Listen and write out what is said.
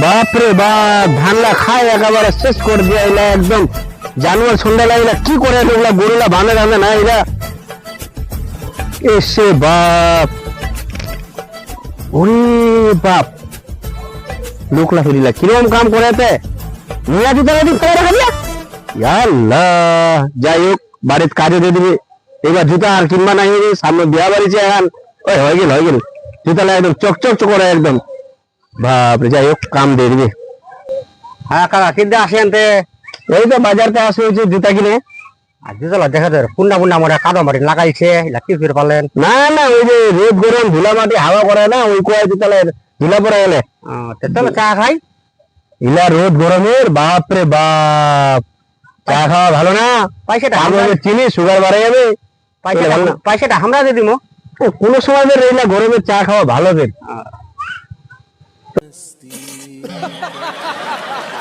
বাপরে বাপ ধানলা খায় একেবারে শেষ করে দিয়ে এলা একদম। জানুয়ার সন্ধ্যা লাগলা, কি করে এগুলা গরুলা বাঁধে বাঁধে না এরা? এসে বাপ। ওরে বাপ। লোকলা ফিরিলা কীরকম কাম করে তে নিয়া দিতে দিতে রাখা দিয়া আল্লাহ যাই হোক, বাড়ির কাজে দিয়ে দিবে। এবার জুতা আর কিনবা নাই সামনে বিয়া বাড়িছে এখন। ওই, হয়ে গেল হয়ে গেল। জুতা লাগে একদম চকচক করে একদম। বাপরে যাই হোক কাম দিয়ে দিবে। হ্যাঁ কাকা কিনতে আসেন তে এই তো বাজারতে আসে হয়েছে জুতা কিনে। আর দুতলা দেখা যায় পুন্না পুন্না মরে কাদো মারি লাগাইছে এলা কি করে পারলেন? না না ওই যে রোদ গরম ধুলা মাটি হাওয়া করে না ওই কোয়া জুতা লাগে ধুলা পড়ে গেলে। আহ, তে চা খাই। ইলা রোদ গরমের বাপরে বাপ। চা খাওয়া ভালো না। পয়সাটা আমরা চিনি সুগার বাড়ে যাবে। পয়সাটা ভালো না। পয়সাটা আমরা দিয়ে দিবো কোনো সময় রইলা গরমের চা খাওয়া ভালো Steve.